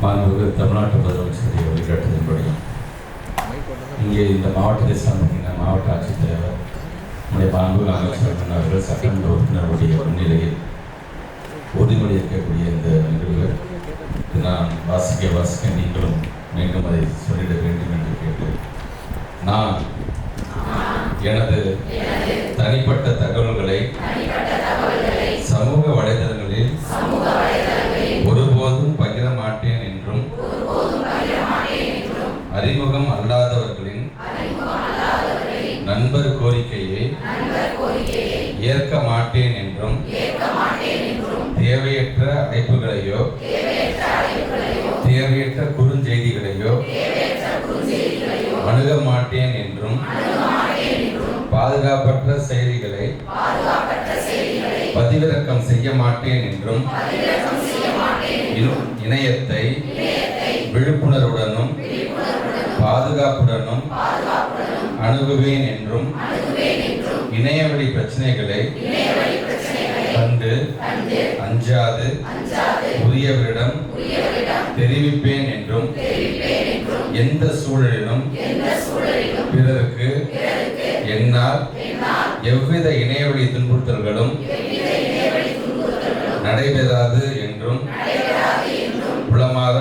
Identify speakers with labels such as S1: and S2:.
S1: மாண்புமிகு தமிழ்நாட்டு முதலமைச்சருடைய வழிகாட்டுதலின்படி இங்கே இந்த மாவட்டத்தை சார்ந்த மாவட்ட ஆட்சித்தலைவர் நம்முடைய மாண்புமிகு அமைச்சர் அவர்கள் சட்டமன்ற உறுப்பினருடைய முன்னிலையில் உறுதிமொழி இருக்கக்கூடிய இந்த நிகழ்வு இது நான் வாசிக்க வாசிக்க நீங்களும் மீண்டும் அதை சொல்லிட வேண்டும் என்று கேட்டு நான் எனது தனிப்பட்ட தகவல்களை சமூக வலைதளங்களில் அறிமுகம் அல்லாதவர்களின் நண்பர் கோரிக்கையை ஏற்க மாட்டேன் என்றும் தேவையற்ற அழைப்புகளையோ தேவையற்ற குறுஞ்செய்திகளையோ அணுக மாட்டேன் என்றும் பாதுகாப்பற்ற செய்திகளை பதிவிறக்கம் செய்ய மாட்டேன் என்றும் இணையத்தை விழிப்புணர்வுடன் பாதுகாப்புடனும் அணுகுவேன் என்றும் இணையவழி பிரச்சனைகளை கண்டு அஞ்சாது உரியவரிடம் தெரிவிப்பேன் என்றும் எந்த சூழலிலும் பிறருக்கு என்னால் எவ்வித இணையவழி துன்புறுத்தல்களும் நடைபெறாது என்றும் உளமாற